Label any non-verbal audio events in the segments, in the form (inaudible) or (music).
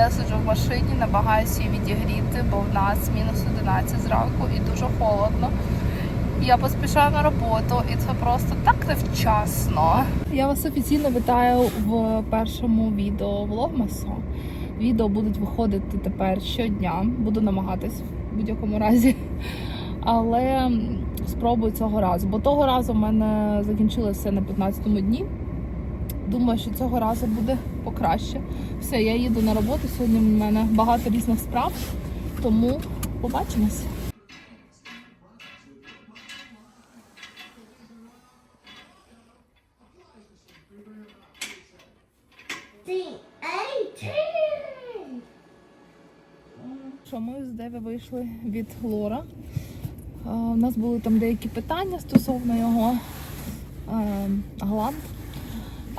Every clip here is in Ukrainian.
Я сиджу в машині, намагаюся її відігріти, бо в нас мінус 11 зранку і дуже холодно. Я поспішаю на роботу, і це просто так невчасно. Я вас офіційно вітаю в першому відео влогмасу. Відео будуть виходити тепер щодня. Буду намагатись в будь-якому разі. Але спробую цього разу. Бо того разу в мене закінчилося на 15-му дні. Думаю, що цього разу буде покраще. Все, я їду на роботу. Сьогодні в мене багато різних справ, тому побачимось. Що ми з Деві вийшли від Лора. Е, У нас були там деякі питання стосовно його е, гланд.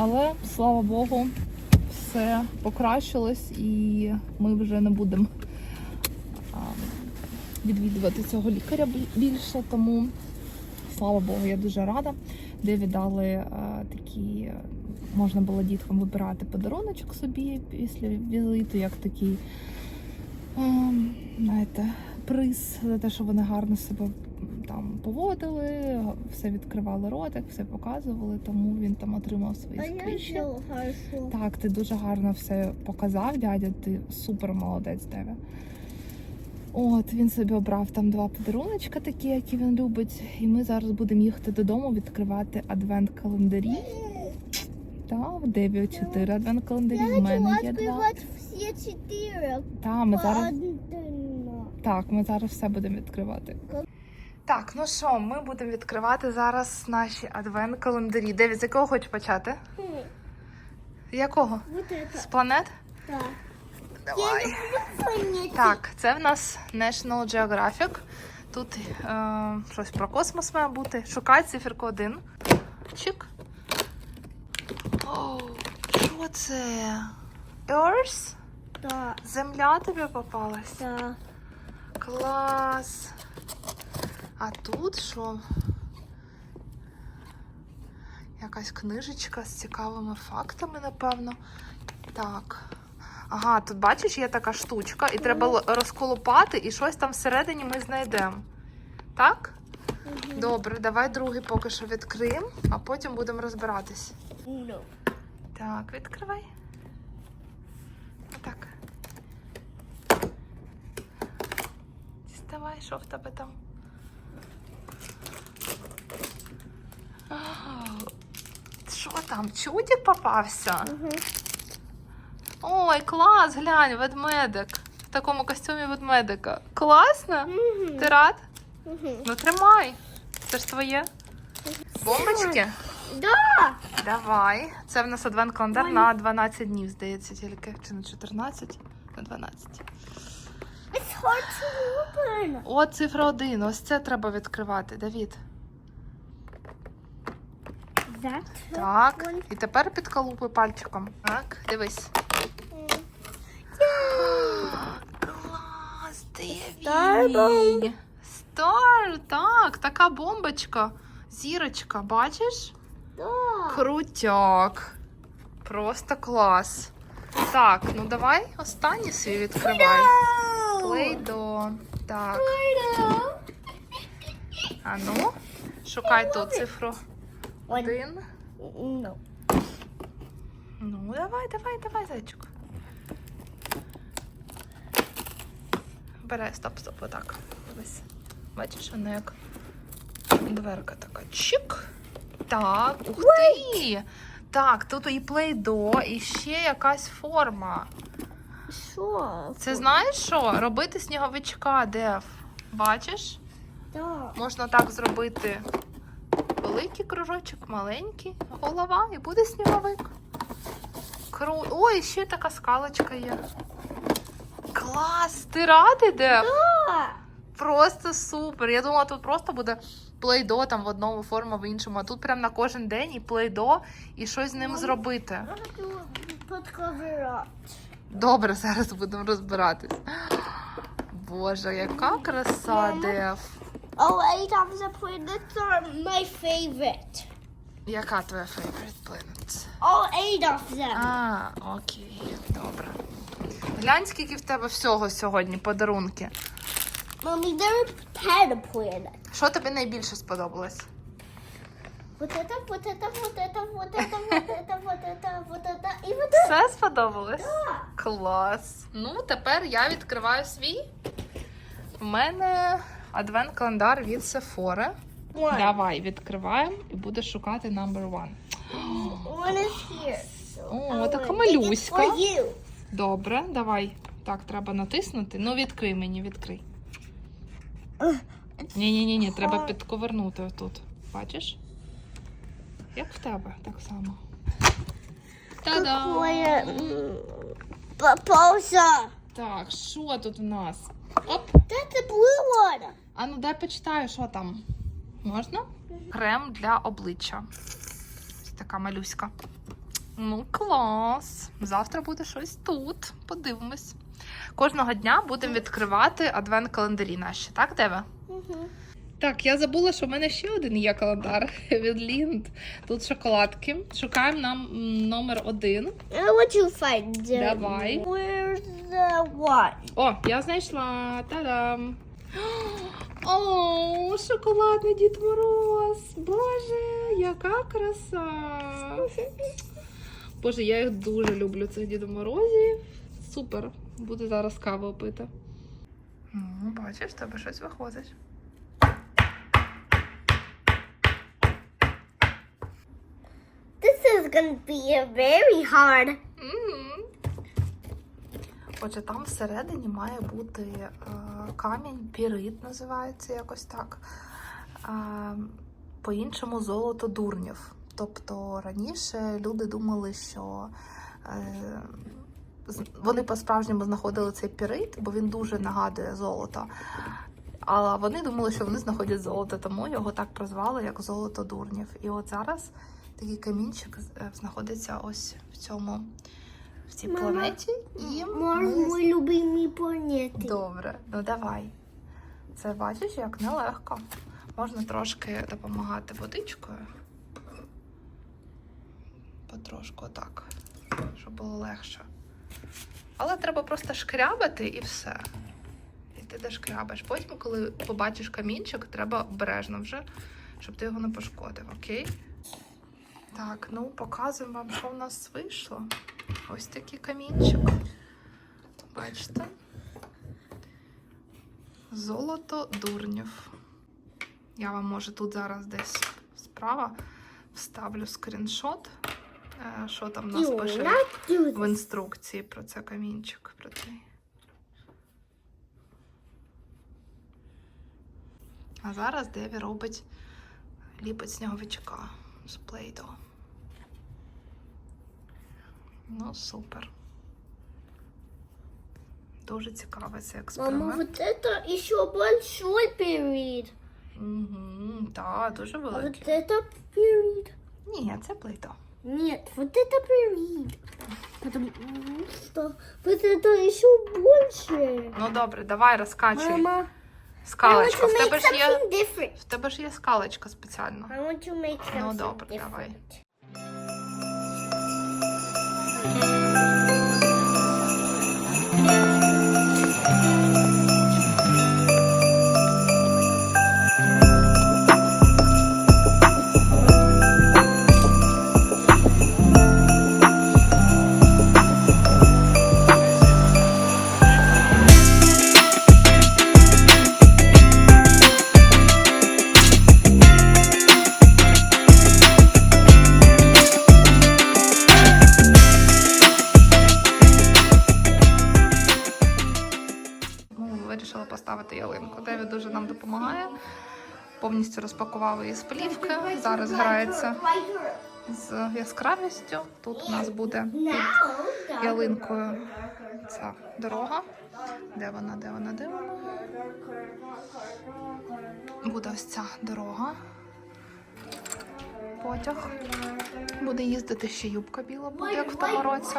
Але слава Богу, все покращилось і ми вже не будемо відвідувати цього лікаря більше. Тому слава Богу, я дуже рада. Деві дали е, такі, можна було діткам вибирати подаруночок собі після візиту, як такий ем, знаєте, приз за те, що вони гарно себе там поводили, все відкривали ротик, все показували, тому він там отримав свої А я сквіші. Так, ти дуже гарно все показав, дядя. Ти супер молодець тебе. От він собі обрав там два подаруночка, такі, які він любить. І ми зараз будемо їхати додому відкривати адвент-календарі. Так, в Деві чотири адвент-календарі. В мене є два. всі чотири. Так, ми зараз Так, ми зараз все будемо відкривати. Так, ну що, ми будемо відкривати зараз наші адвент-календарі. Девід, з якого хочеш почати? Хм, З якого? Вот это. З планет? Так. Давай. Так, це в нас National Geographic. Тут е, щось про космос має бути. Шукай циферку 1. Чик. О, що це? Earth? Так. Земля тобі попалась? Так. Клас. А тут що? Якась книжечка з цікавими фактами, напевно. Так. Ага, тут бачиш, є така штучка, і треба розколупати, і щось там всередині ми знайдемо. Так? Добре, давай другий поки що відкриємо, а потім будемо розбиратись. Ну. Так, відкривай. Отак. Діставай, що в тебе там. Що там? Чудик попався? Угу. Ой, клас, глянь, ведмедик. В такому костюмі ведмедика. Класно? Угу. Ти рад? Угу. Ну тримай. Це ж твоє. Бомбочки? Да. Давай. Це в нас адвент календар на 12 днів, здається, тільки. Чи на 14? На 12. It's hard to open. О, цифра 1. Ось це треба відкривати, Давід. Так. І тепер підколупуй пальчиком. Так, дивись. Клас, Starbolt. Стар, так, така бомбочка. Зірочка, бачиш? Крутяк. Просто клас. Так, ну давай останній свій відкривай. Плейдо. Так. А ну, шукай ту цифру. Один. No. Ну, давай, давай, давай, зайчик. Бере, стоп, стоп, отак. Бачиш, вона як дверка така. Чик. Так, ух ти! Так, тут і плейдо, і ще якась форма. Що? Це знаєш що? Робити сніговичка, Дев. Бачиш? Да. Можна так зробити великий кружочок, маленький, голова і буде сніговик. Кру... Ой, ще така скалочка є. Клас! Ти радий? Да. Просто супер. Я думала, тут просто буде плейдо там в одному форма, в іншому. А тут прям на кожен день і плейдо, і щось з ним зробити. Добре, зараз будемо розбиратись. Боже, яка краса, Мама. Дев. Oh, eight of the planets are my favorite. Яка твоя favorite planet? All eight of them. А, окей, добре. Глянь, скільки в тебе всього сьогодні подарунки. Mommy, there are ten planets. Що тобі найбільше сподобалось? Вот это, вот это, вот это, вот это, вот это, (laughs) вот это, вот это и вот это. Все сподобалось? Да. Клас. Ну, тепер я відкриваю свій. У мене адвент-календар від Sephora. One. Давай відкриваємо і будеш шукати number one. One is here. О, I така малюська. Добре, давай. Так, треба натиснути. Ну, відкрий мені, відкрий. Ні, ні, ні, ні, треба підковернути отут. Бачиш? Як в тебе, так само. Та-дам! Какое м, попался. Так, що тут у нас? Оп! The blue. А ну дай почитаю, що там. Можна? Крем для обличчя. Ось така малюська. Ну, клас. Завтра буде щось тут. Подивимось. Кожного дня будемо відкривати адвент-календарі наші, так, Дева? Так, я забула, що в мене ще один є календар (laughs) від Лінд. Тут шоколадки. Шукаємо нам номер один. I want you find them. Давай. The one? О, я знайшла. Та-дам! О, шоколадний Дід Мороз! Боже, яка краса! Боже, я їх дуже люблю, цих Дідо Морозів. Супер. Буду зараз каву пити. Ну, бачиш, тебе щось виходить. This is gonna be very hard. Мгм. Отже, там всередині має бути е, камінь, пірит називається якось так. Е, по-іншому золото дурнів. Тобто раніше люди думали, що е, вони по-справжньому знаходили цей пірит, бо він дуже нагадує золото. Але вони думали, що вони знаходять золото, тому його так прозвали як золото дурнів. І от зараз такий камінчик е, знаходиться ось в цьому в цій Мама, планеті. І Марс ми... мой любимый планеты. Добре, ну давай. Це бачиш, як нелегко. Можна трошки допомагати водичкою. Потрошку так, щоб було легше. Але треба просто шкрябати і все. І ти дошкрябаєш. Потім, коли побачиш камінчик, треба обережно вже, щоб ти його не пошкодив, окей? Так, ну показуємо вам, що в нас вийшло. Ось такий камінчик. Бачите? Золото дурнів. Я вам може тут зараз десь справа вставлю скріншот, е, що там у нас пише в інструкції про це камінчик. Про цей. А зараз Деві робить ліпить сніговичка з плейдо. Ну, супер. Дуже цікавий цей Мама, експеримент. вот это еще большой период. Угу, так, дуже А вот великий. это период. Ні, це плейдо. Нет, вот это период. Потому что вот это еще больше. Ну добре, давай розкачуй. Мама, I want Скалочка. В тебе ж є. В тебе ж є скалочка спеціальна. I want to make something Ну, добре, different. давай. Повністю розпакували її з плівки. Зараз грається з яскравістю. Тут у нас буде під ялинкою ця дорога. Де вона, де вона, де вона? Буде ось ця дорога. Потяг. Буде їздити ще юбка біла, буде як в тому році.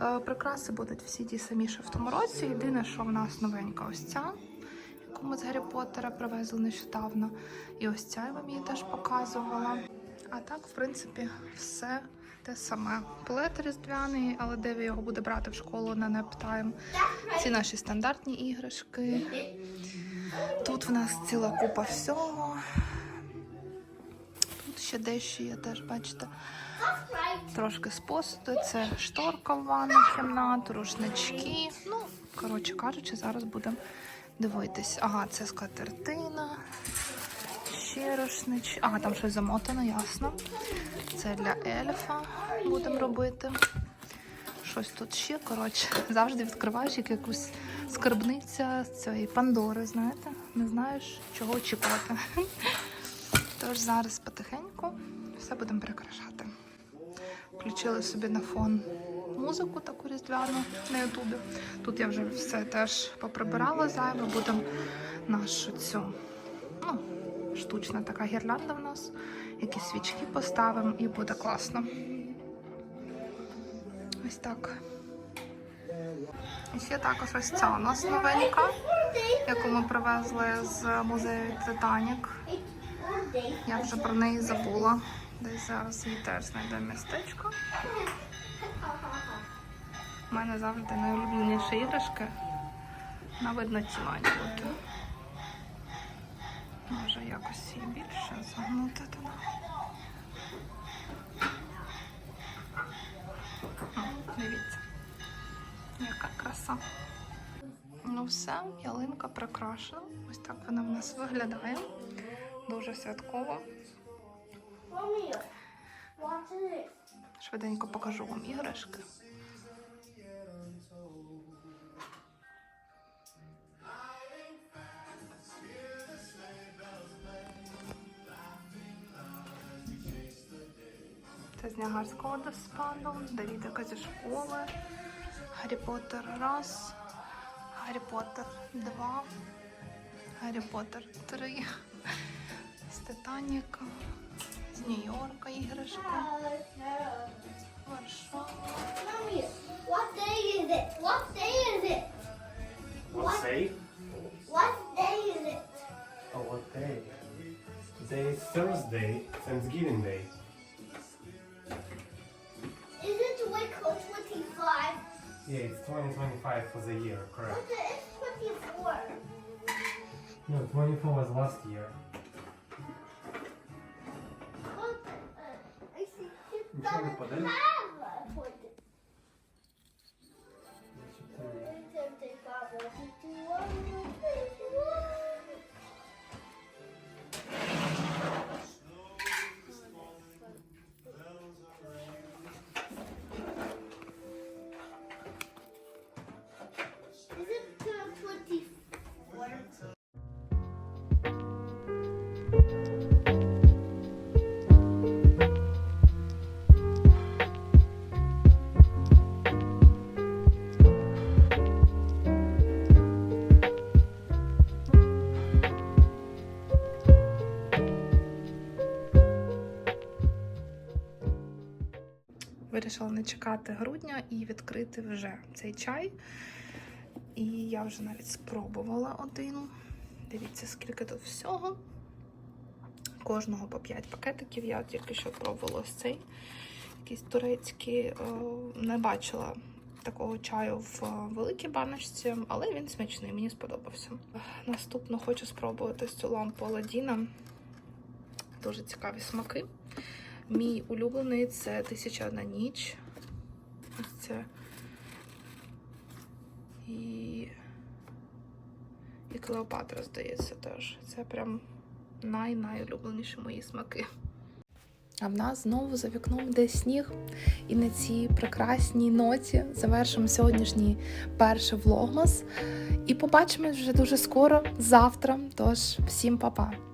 Е, Прикраси будуть всі ті самі, що в тому році. Єдине, що в нас новенька ось ця, ми з Гаррі Поттера привезли нещодавно. І ось ця я вам її теж показувала. А так, в принципі, все Те саме плед різдвяний, але Деві його буде брати в школу на нептайм. Ці наші стандартні іграшки. Тут в нас ціла купа всього. Тут ще дещо є теж, бачите, трошки з посуду. Це шторка в ванну кімнату, рушнички. Ну, коротше кажучи, зараз будемо дивитись. Ага, це скатертина. Ще рушнички. Ага, там щось замотано, ясно. Це для ельфа будемо робити. Щось тут ще, коротше, завжди відкриваєш як якусь скарбниця з цієї Пандори, знаєте? Не знаєш, чого очікувати. Тож зараз потихеньку все будемо прикрашати. Включили собі на фон музику таку різдвяну на Ютубі. Тут я вже все теж поприбирала зайве, будемо нашу цю, ну, штучна така гірлянда в нас. Якісь свічки поставимо і буде класно. Ось так. І ще також ось ця у нас новенька, яку ми привезли з музею Титанік. Я вже про неї забула. Десь зараз її теж знайдемо містечко. У мене завжди найулюбленіші іграшки. На видно мають бути. Може якось її більше загнути туди. О, Дивіться, яка краса. Ну все, ялинка прикрашена. Ось так вона в нас виглядає. Дуже святково. Швиденько покажу вам іграшки. Ніагарського водоспаду, Давідика зі школи, Гаррі Поттер раз, Гаррі Поттер два, Гаррі Поттер три, з Титаніка, з Нью-Йорка іграшка. Варшава. What day is it? What day is it? What say? What day is it? Oh, what day? Today is Thursday, Thanksgiving Day. Yeah, it's 2025 for the year, correct? What the, it's 24. No, 24 was last year. What the, uh, I see it Нічого не doesn't Вирішила не чекати грудня і відкрити вже цей чай. І я вже навіть спробувала один. Дивіться, скільки тут всього. Кожного по 5 пакетиків. Я тільки що пробувала ось цей. Якийсь турецький. Е, Не бачила такого чаю в е, великій баночці, але він смачний, мені сподобався. Наступно хочу спробувати ось цю лампу Аладдіна. Дуже цікаві смаки. Мій улюблений це Тисяча одна ніч. Ось це. І. І Клеопатра, здається, теж. Це прям най-найулюбленіші мої смаки. А в нас знову за вікном йде сніг. І на цій прекрасній ноті завершимо сьогоднішній перший влогмас. І побачимось вже дуже скоро, завтра. Тож, всім па-па!